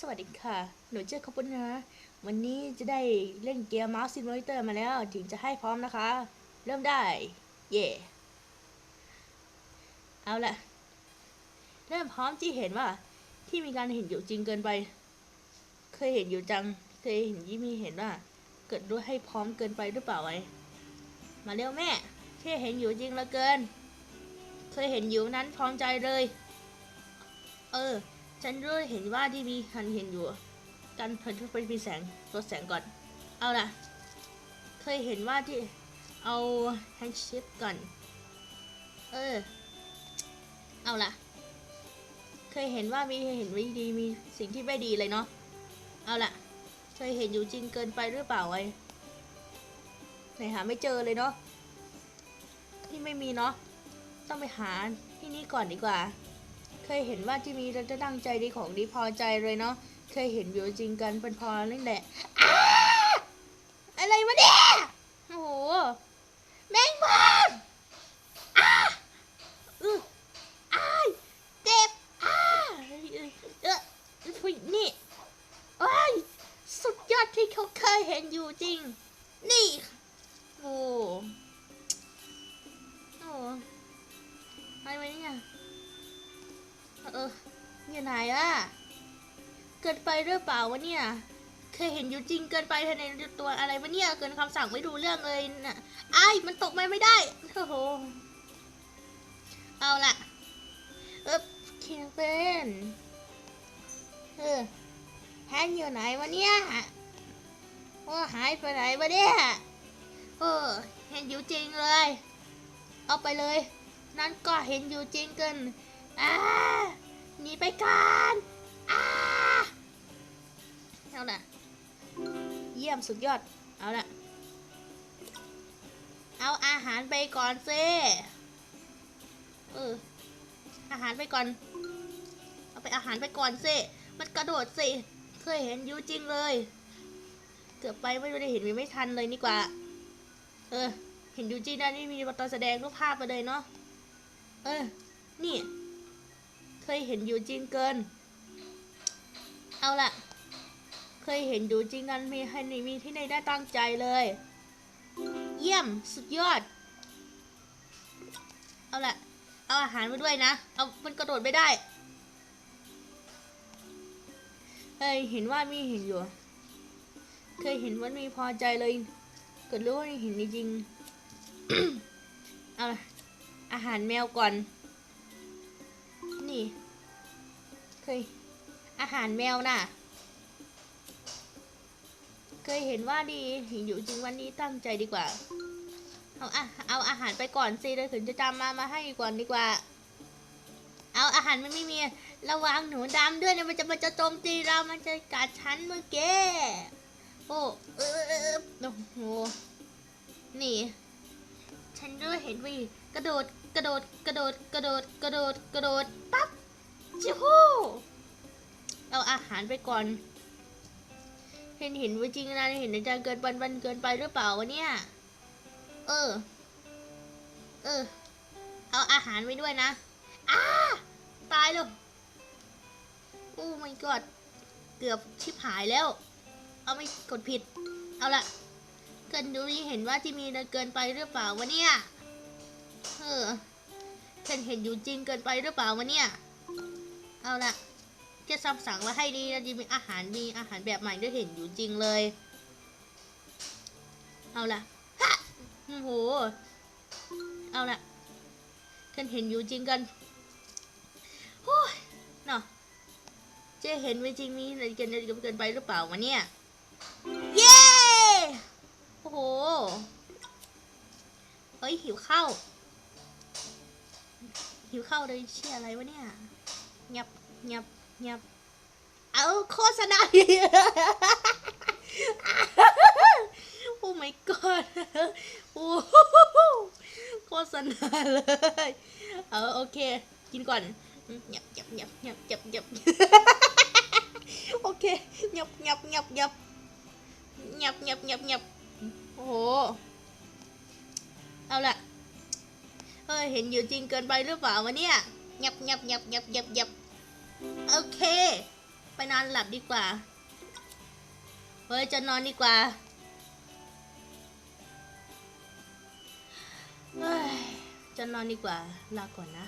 สวัสดีค่ะ หนูเจอขอบคุณนะ วันนี้จะได้เล่นเกม Mouse Simulator มาแล้ว ถึงจะให้พร้อมนะคะ เริ่มได้ เย่เอาละเริ่มพร้อมที่เห็นว่า ที่มีการเห็นอยู่จริงเกินไป เคยเห็นอยู่จัง เคยเห็นยี่มีเห็นว่า เกิดด้วยให้พร้อมเกินไปหรือเปล่าไว้มาเร็วแม่ที่เห็นอยู่จริงเหลือเกิน เคยเห็นอยู่นั้นพร้อมใจเลย เออ ฉันรู้เห็นว่าที่มีหันเห็นอยู่ กันเพิ่นไปมีแสงลดแสงก่อน เอาล่ะ เคยเห็นว่าที่เอาแฮนด์ชิปก่อน เออ เอาล่ะ เคยเห็นว่ามีเห็นไม่ดีมีสิ่งที่ไม่ดีเลยเนาะ เอาล่ะ เคยเห็นอยู่จริงเกินไปหรือเปล่าไอ้ไหนหาไม่เจอเลยเนาะที่ไม่มีเนาะ ต้องไปหาที่นี่ก่อนดีกว่า เคยเห็นว่าที่มีเราจะตั้งใจดีของดีพอใจเลยเนาะ เคยเห็นอยู่จริงกันเป็นพอนั่นแหละ อะไรวะเนี่ย โอ้โห แมงมันอ้าอืออ้าเจ็บอ้าเออเออผู้นี่โอ้ยสุดยอดที่เขาเคยเห็นอยู่จริง นี่โอ้โอ้อะไรวะเนี่ย เอออยู่ไหนอะเกินไปหรือเปล่าวะเนี่ย เคยเห็นอยู่จริงเกินไปภายในตัวอะไรวะเนี่ย เกินคำสั่งไม่ดูเรื่องเลยน่ะไอ้มันตกมาไม่ได้ โอ้โห เอาล่ะเออเคียงเป็นเออแฮนอยู่ไหนวะเนี่ยโอ้หายไปไหนวะเนี่ยเออ เห็นอยู่จริงเลย เอาไปเลย นั่นก็เห็นอยู่จริงเกิน อาหนีไปก่อนอาเอาล่ะเยี่ยมสุดยอด เอาล่ะเอาอาหารไปก่อนซิเออ อาหารไปก่อน เอาไปอาหารไปก่อนซิมันกระโดดสิ เคยเห็นยูจริงเลย เกือบไปไม่ได้เห็นมีไม่ทันเลยนี่กว่า เออ เห็นยูจริงนะนี่มีตอนแสดงรูปภาพไปเลยเนาะ เออ นี่ เคยเห็นอยู่จริงเกิน เอาล่ะเคยเห็นอยู่จริงกันมีให้มีที่ในได้ตั้งใจเลย เยี่ยมสุดยอด เอาล่ะเอาอาหารมาด้วยนะ เอามันกระโดดไม่ได้เอ้ยเห็นว่ามีเห็นอยู่ เคยเห็นว่ามีพอใจเลยเกิดรู้ว่าเห็นจริงเอาล่ะอาหารแมวก่อน นี่ เคย อาหารแมวน่ะ เคยเห็นว่าดีห็นอยู่จริงวันนี้ตั้งใจดีกว่า เอาอะเอาอาหารไปก่อนสิเลยถึงจะจำมามาให้ก่อนดีกว่า เอาอาหารมันไม่มี ระวังหนูดำด้วยเนะมันจะมันจะโจมตีเรา มันจะกัดฉันเมื่อกี้โอ้เออโอ้โหนี่ ฉันด้วยเห็นวิ กระโดด กระโดด กระโดด กระโดด กระโดด กระโดด ปั๊บจิฮู้เอาอาหารไปก่อน เห็นเห็นว่าจริงนะเห็นในใจเกินวันวันเกินไปหรือเปล่าวะเนี่ย เออ เออ เอาอาหารไว้ด้วยนะอ้าตายเลยโอ้ my god เกือบชิบหายแล้ว เอาไม่กดผิด เอาละเกินดูนี่เห็นว่าที่มีเกินไปหรือเปล่าวะเนี่ย เคนเห็นอยู่จริงเกินไปหรือเปล่าวะเนี่ย เอาละจะซ้ำสั่งมาให้ดีนะดีมีอาหารมีอาหารแบบใหม่ด้วยเห็นอยู่จริงเลย เอาละฮะโอ้โห เอาละเคนเห็นอยู่จริงกันโอ้ยเนาะเจะเห็นไว้จริงมีอะไรเกินเกินไปหรือเปล่าวะเนี่ย เย้โอ้โหเฮ้ยหิวข้าว หิวข้าวเลยเชื่ออะไรวะเนี่ยเงียบเงียบเงียบเอาโฆษณาโอ้ my god โอ้โหโฆษณาเลย เออโอเค กินก่อนเงียบเงียบเงียบเงียบเงียบเงียบโอเคเงียบเงียบเงียบเงียบเงียบเงียบเงียบเงียบโอ้โหเอาละ เฮ้ยเห็นอยู่จริงเกินไปหรือเปล่าวะเนี่ยยับยบยับยบยบเงียบยบเงียบโอเค ไปนอนหลับดีกว่า เฮ้ยจะนอนดีกว่าเฮ้ยจะนอนดีกว่าลาก่อนนะ